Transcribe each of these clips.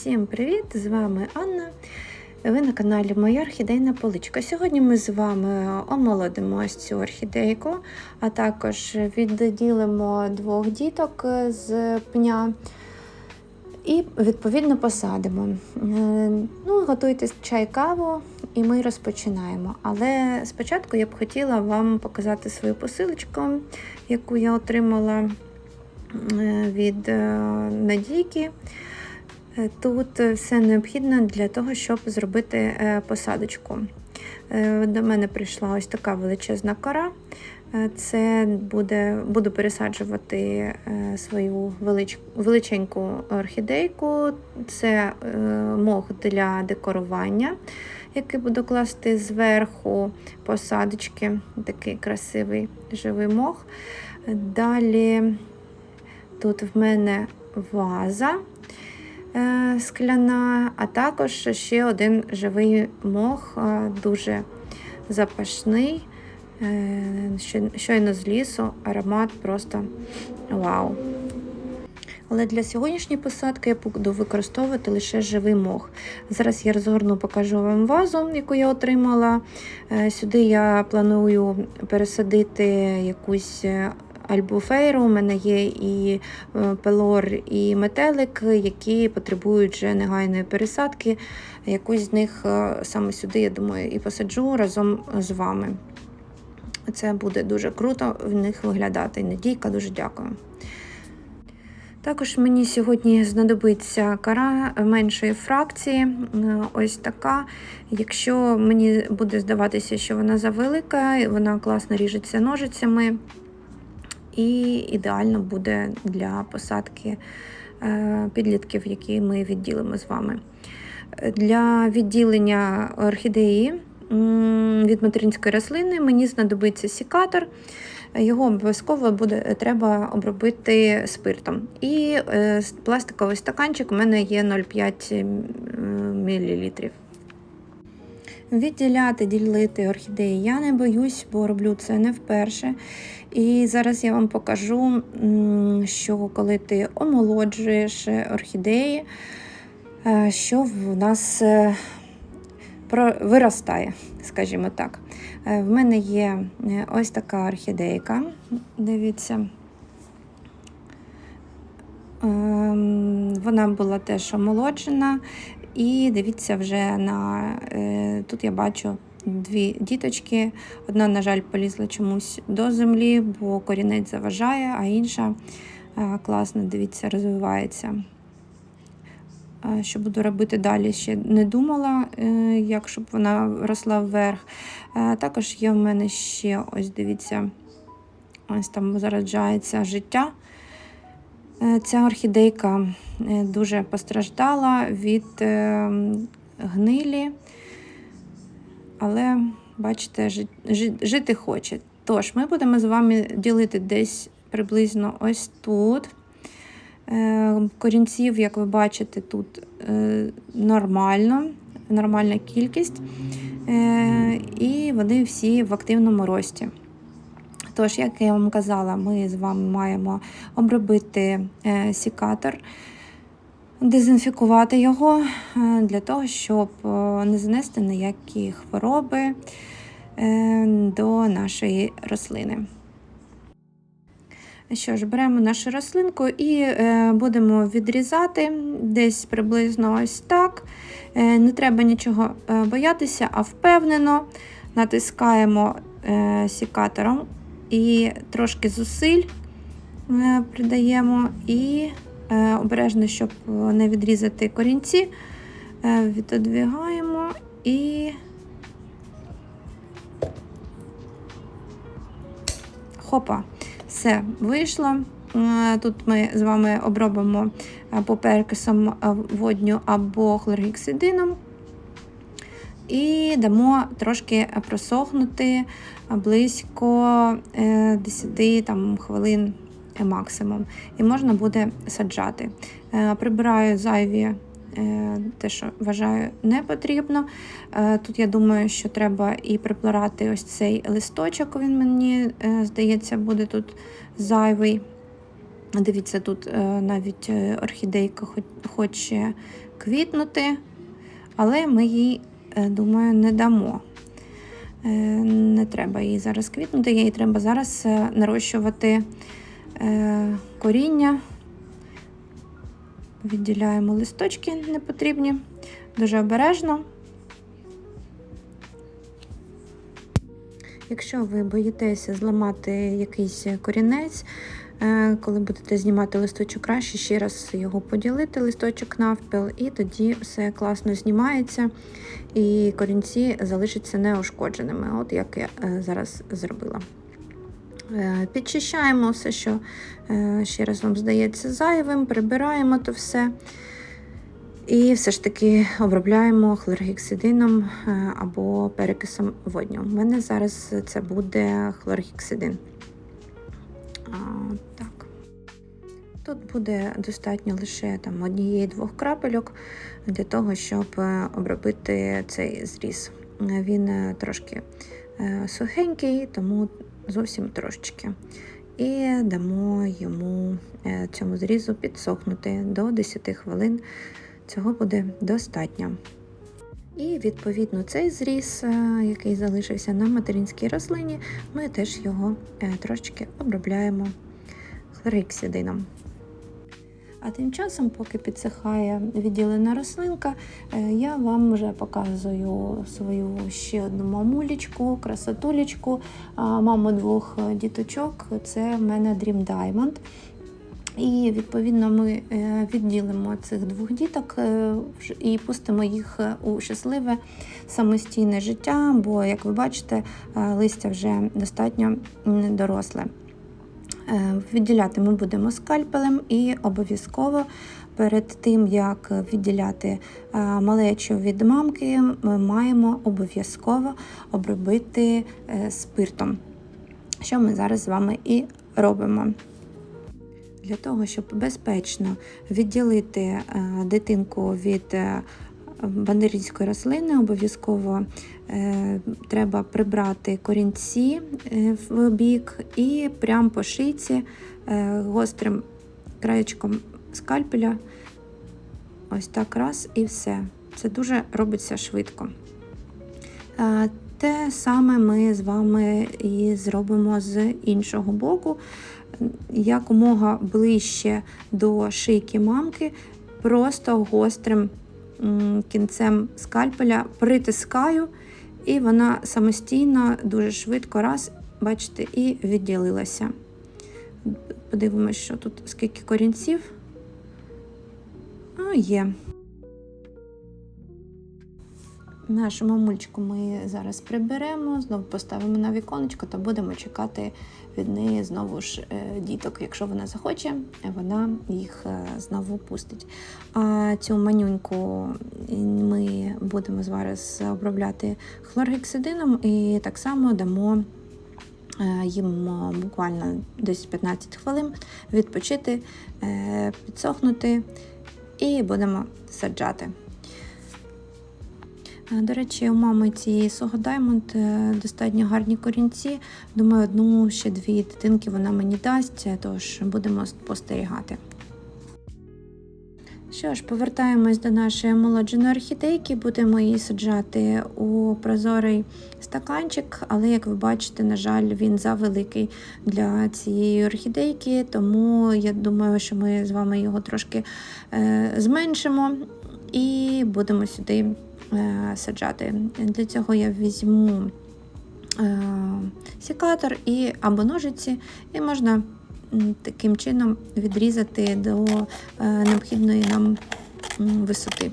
Всім привіт! З вами Анна. Ви на каналі Моя орхідейна поличка. Сьогодні ми з вами омолодимо ось цю орхідейку, а також відділимо двох діток з пня і відповідно посадимо. Е, Ну, Готуйте чай, каву, і ми розпочинаємо. Але спочатку я б хотіла вам показати свою посилочку, яку я отримала е, від е, Надійки. Е, Тут все необхідне для того, щоб зробити е, посадочку. Е, До мене прийшла ось така величезна кора. Е, Це буде, буду пересаджувати е, свою велич, величеньку орхідейку. Це е, мох для декорування, який буду класти зверху посадочки. Такий красивий живий мох. Далі тут в мене ваза е, скляна, а також ще один живий мох, е, дуже запашний. Е, Щойно з лісу, аромат просто вау. Але для сьогоднішньої посадки я буду використовувати лише живий мох. Зараз я розгорну, покажу вам вазу, яку я отримала. Е, Сюди я планую пересадити якусь альбуфейру. У мене є і е, пелор, і метелик, які потребують вже негайної пересадки. Якусь з них е, саме сюди, я думаю, і посаджу разом з вами. Це буде дуже круто в них виглядати. Надійка, дуже дякую. Також мені сьогодні знадобиться кара меншої фракції, е, ось така. Якщо мені буде здаватися, що вона завелика, вона класно ріжеться ножицями і ідеально буде для посадки е, підлітків, які ми відділимо з вами. Для відділення орхідеї від материнської рослини мені знадобиться сікатор. Його обов'язково буде треба обробити спиртом. І е, пластиковий стаканчик у мене є 0,5 мл. Відділяти, ділити орхідеї я не боюсь, бо роблю це не вперше. І зараз я вам покажу, що коли ти омолоджуєш орхідеї, е, що в нас е, виростає, скажімо так. Е, В мене є ось така орхідейка. Дивіться. Ем, Вона була теж омолоджена. І дивіться, вже на е, тут я бачу дві діточки. Одна, на жаль, полізла чомусь до землі, бо корінець заважає, а інша е, класно, дивіться, розвивається. Е, Що буду робити далі, ще не думала, як щоб вона росла вверх. Також є в мене ще, ось дивіться, ось там зараджається життя. Е, Ця орхідейка е, дуже постраждала від е, гнилі, але, бачите, жи- жи- жити хоче. Тож, ми будемо з вами ділити десь приблизно ось тут. Корінців, як ви бачите, тут нормально, нормальна кількість, і вони всі в активному рості. Тож, як я вам казала, ми з вами маємо обробити е, сікатор, дезінфікувати його е, для того, щоб е, не занести ніякі хвороби до нашої рослини. Що ж, беремо нашу рослинку і будемо відрізати десь приблизно ось так. Не треба нічого боятися, а впевнено натискаємо сікатором і трошки зусиль е, придаємо і е, обережно, щоб не відрізати корінці, е, відодвигаємо і хопа, все вийшло. Тут ми з вами обробимо е, водню або хлоргексидином. І дамо трошки просохнути близько е, 10 там, хвилин максимум. І можна буде саджати. Е, Прибираю зайві е, те, що вважаю не потрібно. Е, Тут я думаю, що треба і прибирати ось цей листочок, він мені е, здається, буде тут зайвий. Дивіться, тут е, навіть е, орхідейка хоч- хоче квітнути, але ми е, думаю, не дамо. Е, Не треба їй зараз квітнути, їй треба зараз е, нарощувати е, коріння. Відділяємо листочки непотрібні, дуже обережно. Якщо ви боїтеся зламати якийсь корінець, е, коли будете знімати листочок, краще ще раз його поділити, листочок навпіл, і тоді все класно знімається, і корінці залишаться неушкодженими, от як я е, зараз зробила. Е, Підчищаємо все, що е, ще раз вам здається зайвим, прибираємо то все. І все ж таки обробляємо хлоргексидином е, або перекисом водню. У мене зараз це буде хлоргексидин. Тут буде достатньо лише там однієї-двох крапельок для того, щоб е, обробити цей зріз. Він е, трошки е, сухенький, тому зовсім трошечки. І дамо йому цьому зрізу підсохнути до 10 хвилин. Цього буде достатньо. І відповідно цей зріз, який залишився на материнській рослині, ми теж його трошечки обробляємо хлорексидином. А тим часом, поки підсихає відділена рослинка, е, я вам вже показую свою ще одну мамулечку, красотулечку, маму двох діточок. Це в мене Dream Diamond. І відповідно ми е, відділимо цих двох діток е, і пустимо їх у щасливе самостійне життя, бо, як ви бачите, листя вже достатньо доросле. Е, Відділяти ми будемо скальпелем і обов'язково перед тим, як відділяти е, малечу від мамки, ми маємо обов'язково обробити е, спиртом, що ми зараз з вами і робимо. Для того, щоб безпечно відділити дитинку від бандерівської рослини, обов'язково треба прибрати корінці е, в бік і прямо по шийці е, гострим краєчком скальпеля. Ось так раз і все. Це дуже робиться швидко. Е, Те саме ми з вами і зробимо з іншого боку якомога ближче до шийки мамки, просто гострим кінцем скальпеля притискаю, і вона самостійно дуже швидко раз, бачите, і відділилася. Подивимось, що тут скільки корінців. А, є. Нашу мамульчику ми зараз приберемо, знову поставимо на віконечко, то будемо чекати від неї знову ж е, діток. Якщо вона захоче, вона їх е, знову пустить. А цю манюньку ми будемо зараз обробляти хлоргексидином і так само дамо е, їм буквально десь 15 хвилин відпочити, підсохнути і будемо саджати. Е, До речі, у мами цієї Soho Diamond е, достатньо гарні корінці. Думаю, одну ще дві дитинки вона мені дасть, е, тож будемо спостерігати. Що ж, повертаємось до нашої молодженої орхідейки, будемо її саджати у прозорий стаканчик, але, як ви бачите, на жаль, він завеликий для цієї орхідейки, тому я думаю, що ми з вами його трошки е, зменшимо і будемо сюди саджати. Для цього я візьму е, секатор і або ножиці, і можна таким чином відрізати до е, необхідної нам висоти.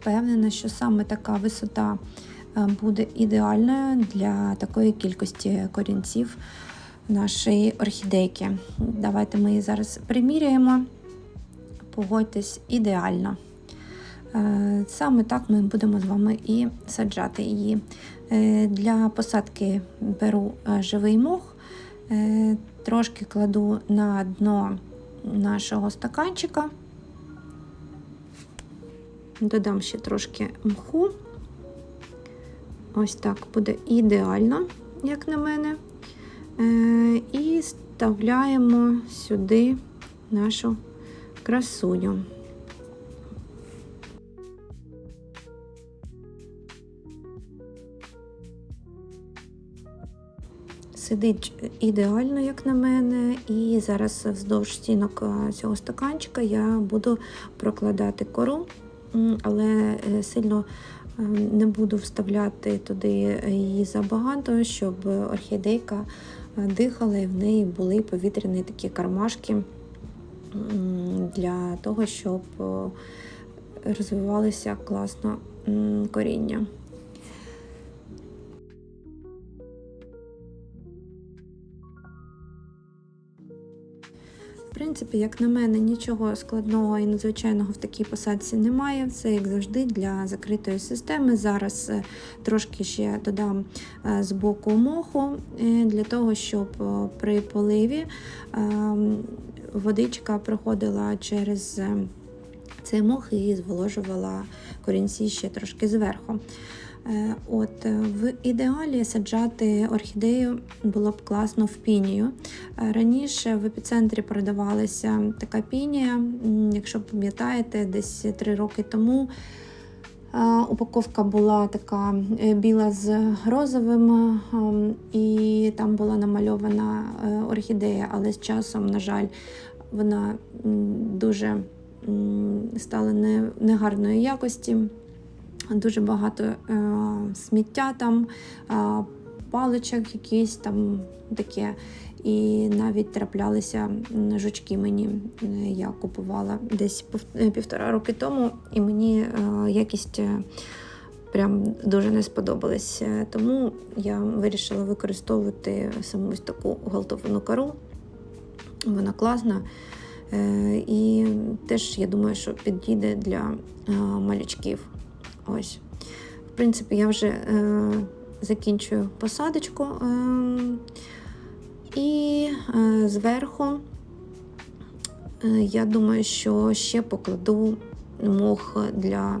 Впевнена, що саме така висота е, буде ідеальною для такої кількості корінців нашої орхідейки. Давайте ми її зараз приміряємо. Погодьтесь ідеально. Е, Саме так ми будемо з вами і саджати її. Е, Для посадки беру е, живий мох, трошки кладу на дно нашого стаканчика, додам ще трошки мху. Ось так буде ідеально. як на мене. Е, І вставляємо сюди нашу красуню. Сидить ідеально, як на мене, і зараз вздовж стінок е, цього стаканчика я буду прокладати кору, але е, сильно не буду вставляти туди її забагато, щоб орхідейка дихала і в неї були повітряні такі кармашки для того, щоб розвивалися розвивалося класно коріння. Принципі, як на мене, нічого складного і надзвичайного в такій посадці немає. Все як завжди для закритої системи. Зараз е, трошки ще додам е, з боку моху е, для того, щоб при поливі водичка проходила через цей мох і зволожувала корінці ще трошки зверху. Е, От е, в ідеалі саджати орхідею було б класно в пінію. Е, Раніше в епіцентрі продавалася така пінія, якщо пам'ятаєте, десь 3 роки тому. Упаковка була така біла з розовим, і там була намальована орхідея, але з часом, на жаль, вона дуже стала не- негарної якості. Дуже багато е, сміття там, е, паличок якісь там таке. І навіть траплялися жучки мені. Е, Я купувала десь е, півтора роки тому, і мені е, якість е, прям дуже не сподобалась. Тому я вирішила використовувати саму ось таку галтовану кору. Вона класна. І теж я думаю, що підійде для малючків. Ось. В принципі, я вже е, закінчую посадочку. Е, і е, зверху е, я думаю, що ще покладу мох для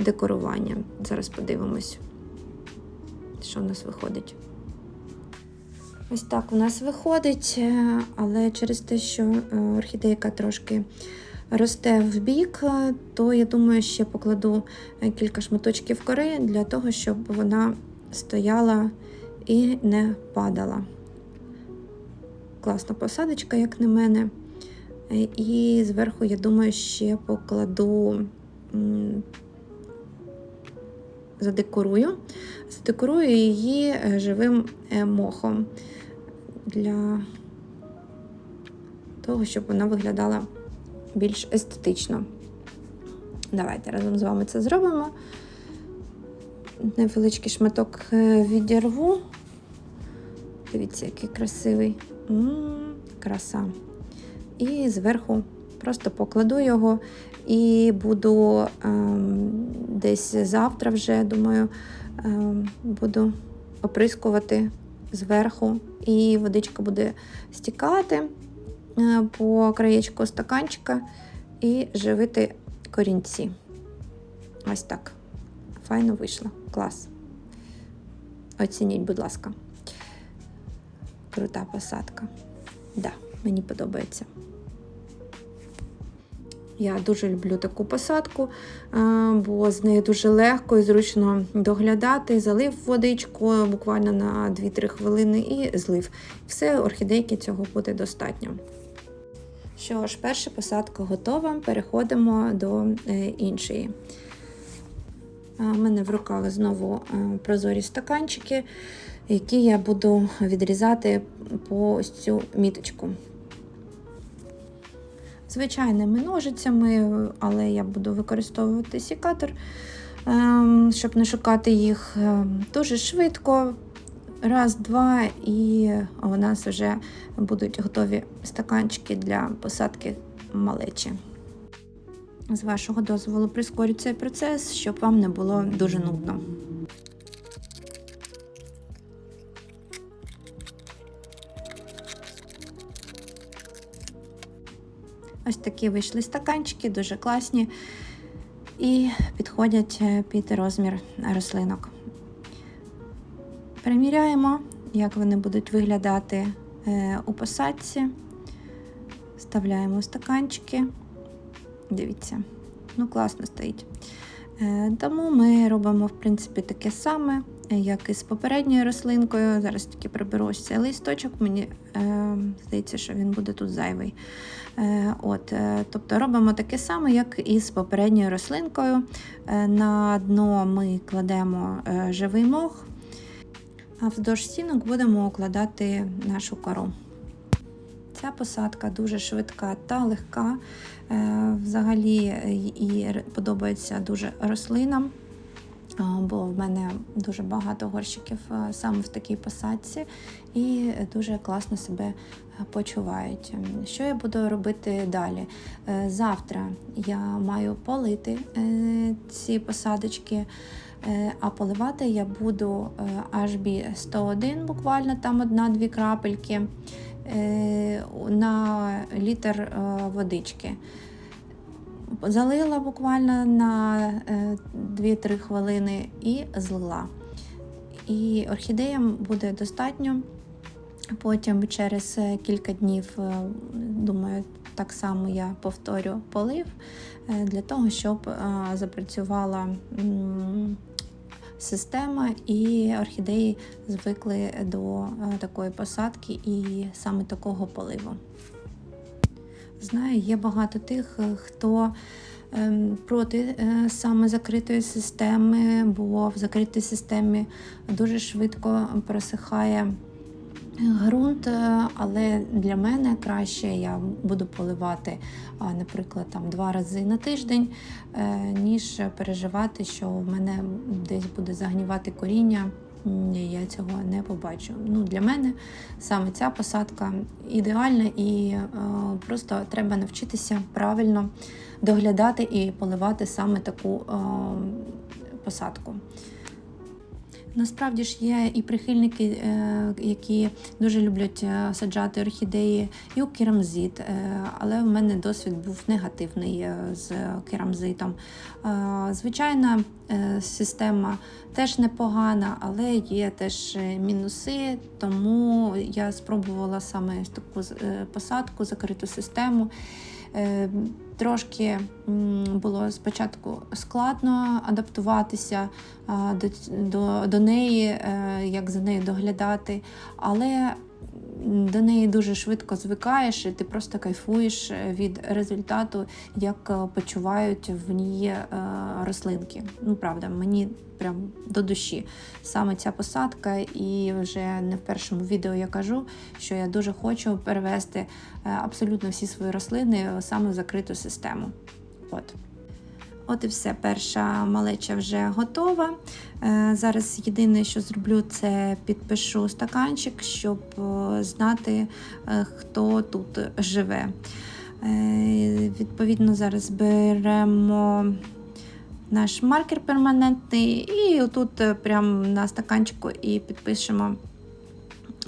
декорування. Зараз подивимось, що в нас виходить. Ось так у нас виходить, е, але через те, що е, орхідейка трошки росте в бік, е, то я думаю, ще покладу е, кілька шматочків кори для того, щоб вона стояла і не падала. Класна посадочка, як на мене. Е, І зверху, я думаю, ще покладу, задекорую, задекорую її живим мохом для того, щоб вона виглядала більш естетично. Давайте разом з вами це зробимо. Невеличкий шматок е, відірву. Дивіться, який красивий. М, краса. І зверху просто покладу його і буду ем, десь завтра вже, думаю, ем, буду оприскувати зверху, і водичка буде стікати по краєчку стаканчика і живити корінці. Ось так. Файно вийшло. Клас. Оцініть, будь ласка. Крута посадка. Да, мені подобається. Я дуже люблю таку посадку, е, бо з нею дуже легко і зручно доглядати. Залив водичку буквально на 2-3 хвилини і злив. Все, орхідейки цього буде достатньо. Що ж, перша посадка готова. Переходимо до е, іншої. У мене в руках знову е, прозорі стаканчики, які я буду відрізати по ось цю міточку. Звичайними ножицями, але я буду використовувати сікатор, ем, щоб не шукати їх ем, дуже швидко. Раз, два, і у нас вже будуть готові стаканчики для посадки малечі. З вашого дозволу прискорю цей процес, щоб вам не було дуже нудно. Ось такі вийшли стаканчики, дуже класні і підходять е, під розмір рослинок. Приміряємо як вони будуть виглядати е, у посадці. Вставляємо стаканчики. Дивіться, ну класно стоїть. Е, Тому ми робимо, в принципі, таке саме, як і з попередньою рослинкою. Зараз тільки приберу ось цей листочок, мені е, здається, що він буде тут зайвий. Е, От, е, тобто робимо таке саме, як і з попередньою рослинкою. Е, На дно ми кладемо е, живий мох, а вздовж стінок будемо укладати нашу кору. Ця посадка дуже швидка та легка. Е, Взагалі і подобається дуже рослинам, бо в мене дуже багато горщиків е, саме в такій посадці і дуже класно себе е, почувають. Що я буду робити далі? Е, Завтра я маю полити е, ці посадочки. Е, А поливати я буду е, HB 101, буквально там одна-дві крапельки е, на літр е, водички. Залила буквально на е, 2-3 хвилини і злила. І орхідеям буде достатньо. Потім через е, кілька днів, е, думаю, так само я повторю полив е, для того, щоб е, запрацювала система і орхідеї звикли до е, такої посадки і саме такого поливу. Знаю, є багато тих, хто ем, проти саме закритої системи, бо в закритій системі дуже швидко просихає ґрунт, е, але для мене краще я буду поливати, наприклад, там два рази на тиждень, е, ніж переживати, що в мене десь буде загнівати коріння. Я цього не побачу. Ну, для мене саме ця посадка ідеальна і е, просто треба навчитися правильно доглядати і поливати саме таку посадку. Насправді ж є і прихильники, е, які дуже люблять е, саджати орхідеї і у керамзит, е, але в мене досвід був негативний з керамзитом. Звичайна система теж непогана, але є теж мінуси, тому я спробувала саме таку посадку, закриту систему. Е, Трошки було спочатку складно адаптуватися до, до, до неї, е, як за нею доглядати, але до неї дуже швидко звикаєш, і ти просто кайфуєш від результату, як е, почувають в ній е, рослинки. Ну, правда, мені прям до душі саме ця посадка, і вже не в першому відео я кажу, що я дуже хочу перевести е, абсолютно всі свої рослини саме в закриту систему. От. От і все, перша малеча вже готова. Е, Зараз єдине, що зроблю, це підпишу стаканчик, щоб е, знати, е, хто тут живе. Відповідно, зараз беремо наш маркер перманентний, і отут прямо на стаканчику і підпишемо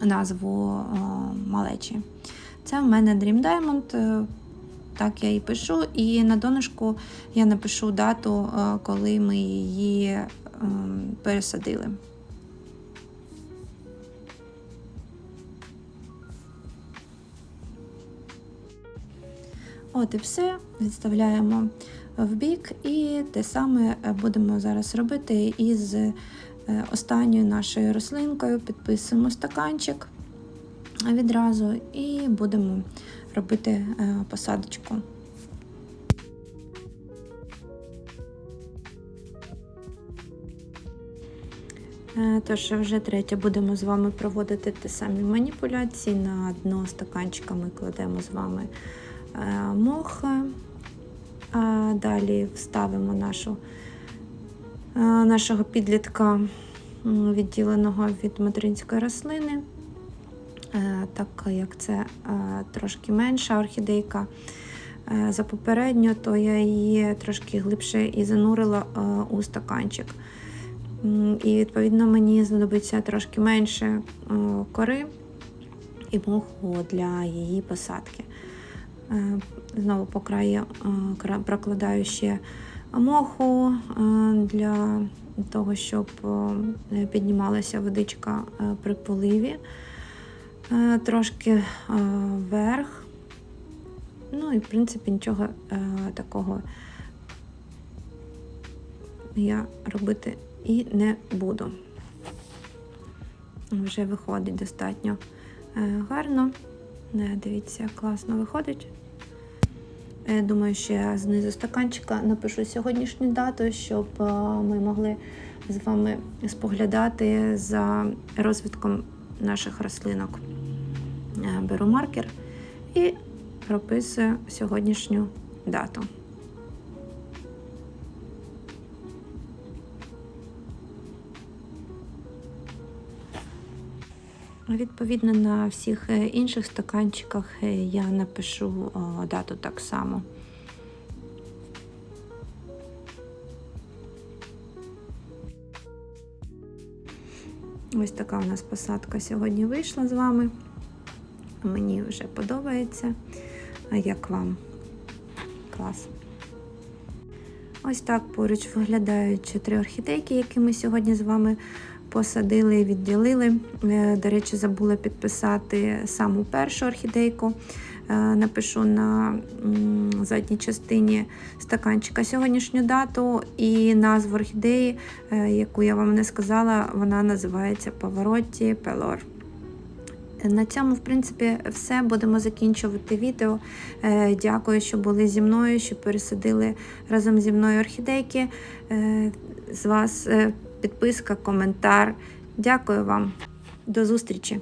назву малечі. Це в мене Dream Diamond. Так я і пишу, і на донышку я напишу дату, е, коли ми її е, пересадили. От і все. Відставляємо в бік, і те саме е, будемо зараз робити із е, останньою нашою рослинкою. Підписуємо стаканчик відразу і будемо робити е, посадочку. Е, Тож вже третє будемо з вами проводити ті самі маніпуляції. На дно стаканчика ми кладемо з вами е, мох, далі вставимо нашу, нашого підлітка, відділеного від материнської рослини. Е, Так як це е, трошки менша орхідейка е, за попередню, то я її трошки глибше і занурила у стаканчик. І відповідно мені знадобиться трошки менше кори і моху для її посадки. Знову по краю прокладаю ще моху для того, щоб піднімалася водичка при поливі. Е, Трошки е, вверх. Ну і в принципі нічого е, такого я робити і не буду. Вже виходить достатньо гарно. Дивіться, класно виходить. Думаю, що я знизу стаканчика напишу сьогоднішню дату, щоб ми могли з вами споглядати за розвитком наших рослинок. Е, Беру маркер і прописую сьогоднішню дату. Відповідно, на всіх е, інших стаканчиках е, я напишу дату так само. Ось така у нас посадка сьогодні вийшла з вами. Мені вже подобається. А як вам? Клас. Ось так поруч виглядають чотири орхідейки, які ми сьогодні з вами посадили і відділили. Е, До речі, забула підписати саму першу орхідейку. Е, Напишу на задній частині стаканчика сьогоднішню дату і назву орхідеї, е, яку я вам не сказала, вона називається Pavarotti Pelor. На цьому, в принципі, все. Будемо закінчувати відео. Е, Дякую, що були зі мною, що пересадили разом зі мною орхідейки. Е, З вас е, підписка, коментар. Дякую вам. До зустрічі!